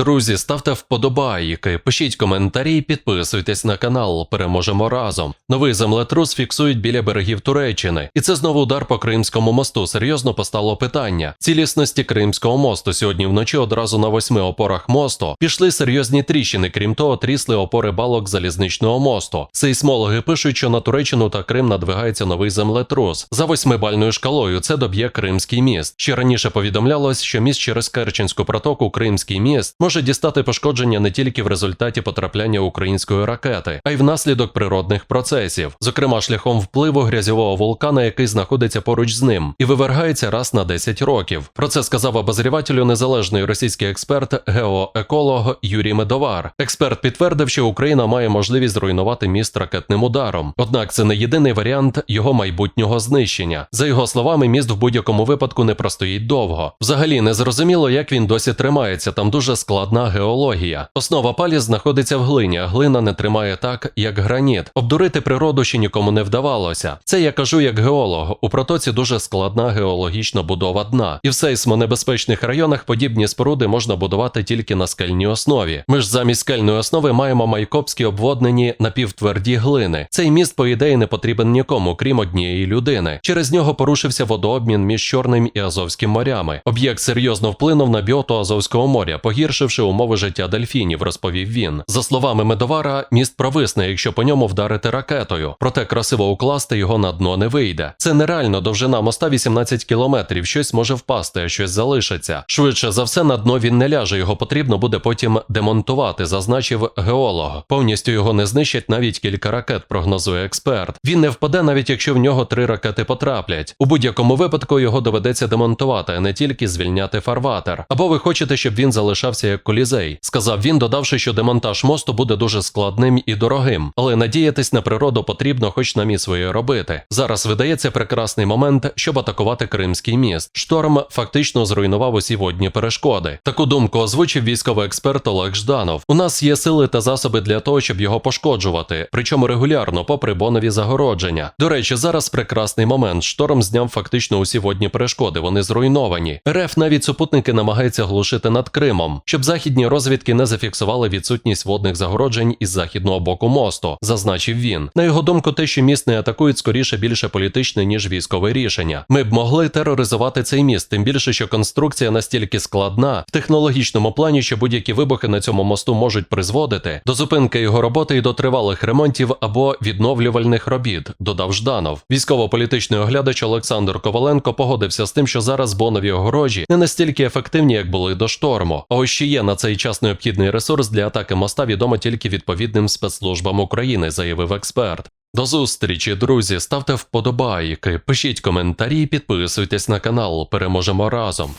Друзі, ставте вподобайки, пишіть коментарі, підписуйтесь на канал. Переможемо разом. Новий землетрус фіксують біля берегів Туреччини. І це знову удар по Кримському мосту. Серйозно постало питання. Цілісності Кримського мосту сьогодні вночі одразу на восьми опорах мосту пішли серйозні тріщини. Крім того, трісли опори балок залізничного мосту. Сейсмологи пишуть, що на Туреччину та Крим надвигається новий землетрус. За восьмибальною шкалою це доб'є Кримський міст. Ще раніше повідомлялось, що міст через Керченську протоку Кримський міст може дістати пошкодження не тільки в результаті потрапляння української ракети, а й внаслідок природних процесів, зокрема шляхом впливу грязьового вулкана, який знаходиться поруч з ним, і вивергається раз на 10 років. Про це сказав обозрівателю незалежний російський експерт, геоеколог Юрій Медовар. Експерт підтвердив, що Україна має можливість зруйнувати міст ракетним ударом. Однак це не єдиний варіант його майбутнього знищення. За його словами, міст в будь-якому випадку не простоїть довго. Взагалі не зрозуміло, як він досі тримається. Там дуже складна геологія. Основа палі знаходиться в глині, а глина не тримає так, як граніт. Обдурити природу ще нікому не вдавалося. Це я кажу як геолог. У протоці дуже складна геологічна будова дна. І в сейсмонебезпечних районах подібні споруди можна будувати тільки на скельній основі. Ми ж замість скельної основи маємо майкопські обводнені напівтверді глини. Цей міст, по ідеї, не потрібен нікому, крім однієї людини. Через нього порушився водообмін між Чорним і Азовським морями. Об'єкт серйозно вплинув на біоту Азовського моря, погіршивши умови життя дельфінів, розповів він. За словами Медовара, міст провисне, якщо по ньому вдарити ракетою. Проте красиво укласти його на дно не вийде. Це нереально довжина моста 18 кілометрів. Щось може впасти, а щось залишиться. Швидше за все, на дно він не ляже. Його потрібно буде потім демонтувати, зазначив геолог. Повністю його не знищать навіть кілька ракет, прогнозує експерт. Він не впаде, навіть якщо в нього три ракети потраплять. У будь-якому випадку його доведеться демонтувати, а не тільки звільняти фарватер. Або ви хочете, щоб він залишався як колізей, сказав він, додавши, що демонтаж мосту буде дуже складним і дорогим, але надіятись на природу потрібно, хоч нам і своє робити. Зараз видається прекрасний момент, щоб атакувати Кримський міст. Шторм фактично зруйнував усі водні перешкоди. Таку думку озвучив військовий експерт Олег Жданов. У нас є сили та засоби для того, щоб його пошкоджувати, причому регулярно, попри бонові загородження. До речі, зараз прекрасний момент. Шторм зняв фактично усі водні перешкоди. Вони зруйновані. РФ навіть супутники намагаються глушити над Кримом, щоб західні розвідки не зафіксували відсутність водних загороджень із західного боку мосту, зазначив він. На його думку, те, що міст не атакують, скоріше більше політичне ніж військове рішення. Ми б могли тероризувати цей міст, тим більше, що конструкція настільки складна в технологічному плані, що будь-які вибухи на цьому мосту можуть призводити до зупинки його роботи і до тривалих ремонтів або відновлювальних робіт, додав Жданов. Військово-політичний оглядач Олександр Коваленко погодився з тим, що зараз бонові огорожі не настільки ефективні, як були до шторму. А ось ще є на цей час необхідний ресурс для атаки моста відомо тільки відповідним спецслужбам України, заявив експерт. До зустрічі, друзі. Ставте вподобайки, пишіть коментарі, підписуйтесь на канал. Переможемо разом.